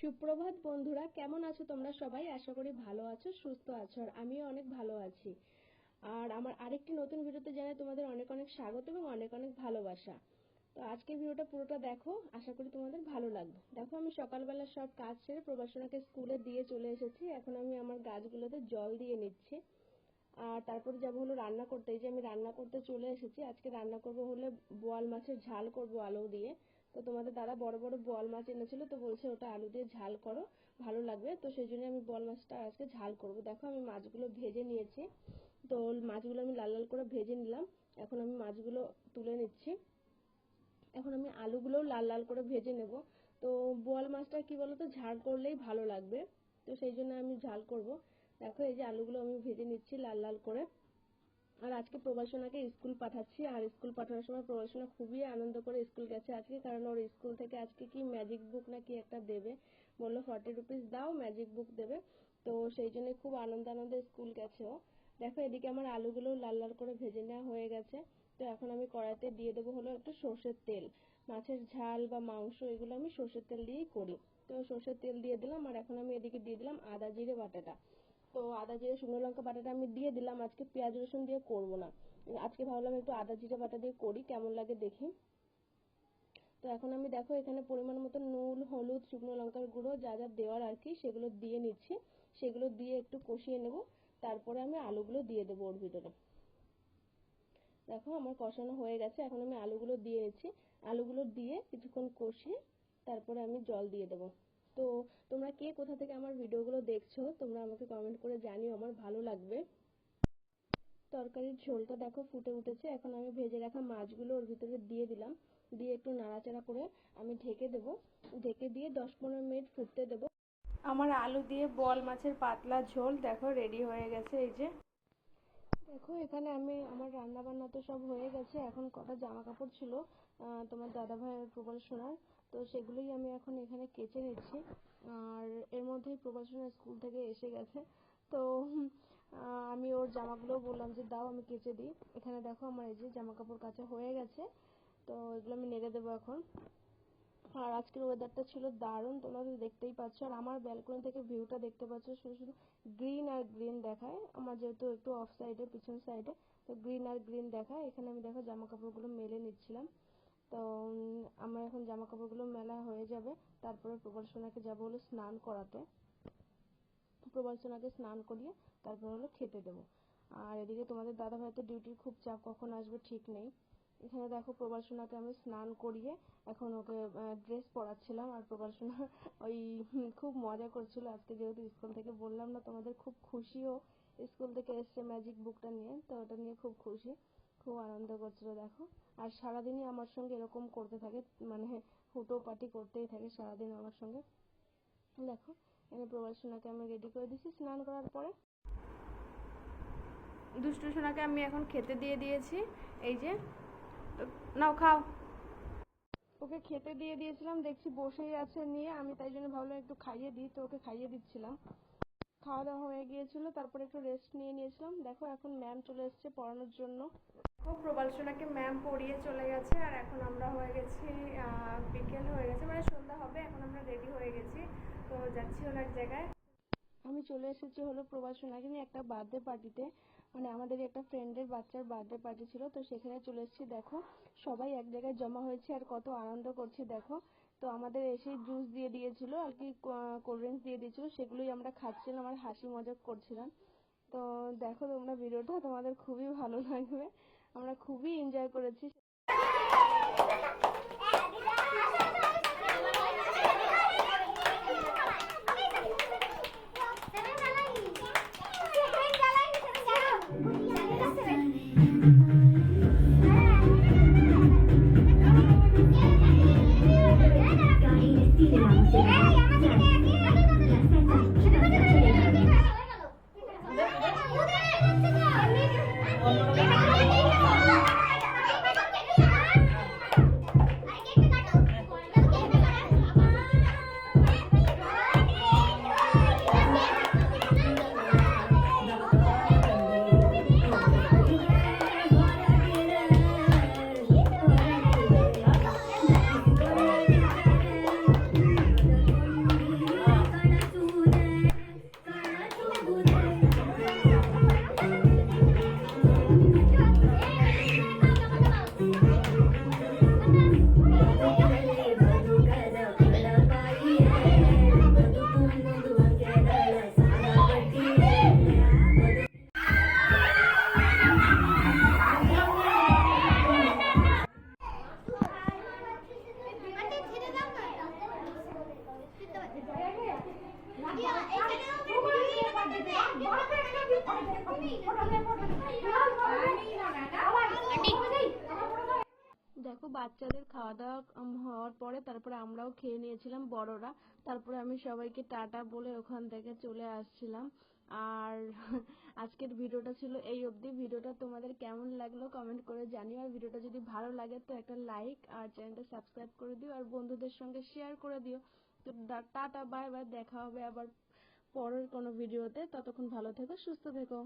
সুপ্রভাত বন্ধুরা, কেমন আছো তোমরা সবাই? আশা করি ভালো আছো, সুস্থ আছো, আর আমিও অনেক ভালো আছি। আর আমার আরেকটি নতুন ভিডিওতে জানাই তোমাদের অনেক অনেক স্বাগত এবং অনেক অনেক ভালোবাসা। তো আজকের ভিডিওটা পুরোটা দেখো, আশা করি তোমাদের ভালো লাগবে। দেখো, আমি সকালবেলা সব কাজ সেরে প্রবাসনাকে স্কুলে দিয়ে চলে এসেছি। এখন আমি আমার গাছগুলোতে জল দিয়ে নিচ্ছি। আর তারপরে যাব হলো রান্না করতে। এই যে আমি রান্না করতে চলে এসেছি, আজকে রান্না করব হলে বোয়াল মাছের ঝাল করব আলু দিয়ে। তো তোমাদের দাদা বড় বড় বোয়াল মাছ এনেছিল তো বলছে ওটা আলু দিয়ে ঝাল করো, ভালো লাগবে। তো সেই জন্য আমি বোয়াল মাছটা আজকে ঝাল করব। দেখো আমি মাছগুলো ভেজে নিয়েছি। তো মাছগুলো আমি লাল লাল করে ভেজে নিলাম। এখন আমি মাছগুলো তুলে নিচ্ছি। এখন আমি আলুগুলোও লাল লাল করে ভেজে নেব। তো বোয়াল মাছটা কি বলতো, ঝাল করলেই ভালো লাগবে। তো সেই জন্য আমি ঝাল করব। দেখো এই যে আলুগুলো আমি ভেজে নিচ্ছি লাল লাল করে। আর আজকে প্রবাসনাকে স্কুল পাঠাচ্ছি, আর স্কুল পাঠানোর সময় প্রবাসনা খুবই আনন্দ করে স্কুল গেছে আজকে, কারণ ওর স্কুল থেকে আজকে কি ম্যাজিক বুক না কি একটা দেবে। বলল ফর্টি রুপিস দাও ম্যাজিক বুক দেবে। তো সেই জন্য খুব আনন্দ আনন্দে স্কুল গেছে ও। দেখো এদিকে আমার আলুগুলো লাল লাল করে ভেজে নেওয়া হয়ে গেছে। তো এখন আমি কড়াইতে দিয়ে দেবো হলো একটু সর্ষের তেল। মাছের ঝাল বা মাংস এগুলো আমি সর্ষের তেল দিয়েই করি। তো সর্ষের তেল দিয়ে দিলাম, আর এখন আমি এদিকে দিয়ে দিলাম আদা, জিরে, বাটাটা। তো আদা জিরে, শুকনো লঙ্কা বাটাটা আমি দিয়ে দিলাম। আজকে পেঁয়াজ রসুন দিয়ে করব না। আজকে ভাবলাম একটু আদা জিরে বাটা দিয়ে করি, কেমন লাগে দেখি। তো এখন আমি দেখো এখানে পরিমাণ মতো নুন, হলুদ, শুকনো লঙ্কার গুঁড়ো, যা যা দেওয়ার আর কি, সেগুলো দিয়ে নিচ্ছি। সেগুলো দিয়ে একটু কষিয়ে নেব। তারপরে আমি আলুগুলো দিয়ে দেবো ওর ভিতরে। দেখো আমার কষানো হয়ে গেছে, এখন আমি আলুগুলো দিয়ে নিচ্ছি। আলুগুলো দিয়ে কিছুক্ষণ কষিয়ে তারপরে আমি জল দিয়ে দেবো। তো তোমরা কে কোথা থেকে আমার ভিডিওগুলো দেখছ, তোমরা আমাকে কমেন্ট করে জানিও, আমার ভালো লাগবে। তরকারির ঝোলটা দেখো ফুটে উঠেছে, এখন আমি ভেজে রাখা মাছগুলো ওর ভিতরে দিয়ে দিলাম। দিয়ে একটু নাড়াচাড়া করে আমি ঢেকে দেবো। ঢেকে দিয়ে দশ পনেরো মিনিট ফুটতে দেবো। আমার আলু দিয়ে বল মাছের পাতলা ঝোল, দেখো রেডি হয়ে গেছে, এই যে। দেখো, এখানে আমি আমার রান্না বান্না তো সব হয়ে গেছে। এখন কটা জামা কাপড় ছিল তোমার দাদা ভাইয়ের প্রবল শোনার তো সেগুলোই আমি এখন এখানে কেচে নিচ্ছি। আর এর মধ্যেই প্রবল সোনা স্কুল থেকে এসে গেছে। তো আমি ওর জামাগুলো বললাম যে, দাও, আমি কেচে দিই। এখানে দেখো, আমার এই যে জামা কাপড় কাচা হয়ে গেছে। তো এগুলো আমি নেড়ে দেবো এখন। আর আজকের ওয়েদারটা ছিল দারুণ, তোমরা তো দেখতেই পাচ্ছ। আর আমার ব্যালকনি থেকে ভিউটা দেখতে পাচ্ছ, শুধু শুধু গ্রিন আর গ্রিন দেখায়। আমার যেহেতু একটু অফ সাইডে পিছন সাইডে তো গ্রিন আর গ্রিন দেখায়। এখানে আমি দেখো জামা কাপড়গুলো মেলে নিচ্ছিলাম। তো আমার এখন জামা কাপড়গুলো মেলা হয়ে যাবে। তারপরে প্রবল সোনাকে যাব হলো স্নান করাতে। প্রবল সোনাকে স্নান করিয়ে তারপর হলো খেতে দেবো। আর এদিকে তোমাদের দাদা ভাই তো ডিউটির খুব চাপ, কখন আসবে ঠিক নেই। এখানে দেখো প্রবাল সোনাকে আমি স্নান করিয়ে এখন ওকে ড্রেস পরাচ্ছিলাম আর প্রবাল সোনা ওই খুব মজা করছিল। আজকে যেহেতু স্কুল থেকে বললাম না, তোমাদের খুব খুশিও স্কুল থেকে এসছে ম্যাজিক বুকটা নিয়ে, তো ওটা নিয়ে খুব খুশি, খুব আনন্দ করছিল, দেখো। আর সারাদিনই আমার সঙ্গে এরকম করতে থাকে মানে হুটো পাটি করতেই থাকে সারাদিন আমার সঙ্গে। দেখো, এনে প্রবাল সোনাকে আমি রেডি করে দিচ্ছি স্নান করার পরে। দুষ্টু সোনাকে আমি এখন খেতে দিয়ে দিয়েছি, এই যে নাও খাও। ওকে খেতে দিয়ে দিয়েছিলাম দেখছি বসেই আছে নিয়ে আমি তাই জন্য ভাবলাম একটু খাইয়ে দিই তো ওকে খাইয়ে দিচ্ছিলাম। খাওয়া দাওয়া হয়ে গিয়েছিল তারপরে একটু রেস্ট নিয়ে নিয়েছিলাম। দেখো এখন ম্যাম চলে এসছে পড়ানোর জন্য। ও প্রবাল সোনাকে ম্যাম পড়িয়ে চলে গেছে আর এখন আমরা হয়ে গেছি বিকেল হয়ে গেছে মানে সন্ধ্যা হবে এখন আমরা রেডি হয়ে গেছি। তো যাচ্ছি ওনার এক জায়গায়। আমি চলে এসেছি হলো প্রবাল সোনাকে নিয়ে একটা বার্থডে পার্টিতে মানে আমাদের একটা ফ্রেন্ডের বাচ্চার বার্থডে পার্টি ছিল। তো সেখানে চলে এসেছি, দেখো। সবাই এক জায়গায় জমা হয়েছে আর কত আনন্দ করছে, দেখো। তো আমাদের এসে জুস দিয়ে দিয়েছিল, আর কি কোল্ড ড্রিঙ্কস দিয়ে দিয়েছিল, সেগুলোই আমরা খাচ্ছিলাম আর হাসি মজাক করছিলাম। তো দেখো তোমরা ভিডিওটা, তোমাদের খুবই ভালো লাগবে। আমরা খুবই এনজয় করেছি। দেখো, বাচ্চাদের খাওয়া দাওয়া হওয়ার পরে তারপরে আমরাও খেয়ে নিয়েছিলাম, বড়রা। তারপরে আমি সবাইকে টাটা বলে ওখান থেকে চলে আসছিলাম। আর আজকের ভিডিওটা ছিল এই অবধি। ভিডিওটা তোমাদের কেমন লাগল কমেন্ট করে জানিও। আর ভিডিওটা যদি ভালো লাগে তো একটা লাইক আর চ্যানেলটা সাবস্ক্রাইব করে দিও। আর বন্ধুদের সঙ্গে শেয়ার করে দিও। তো টাটা বাই বাই দেখা হবে আবার পরের কোনো ভিডিওতে। ততক্ষণ ভালো থেকো, সুস্থ থেকো।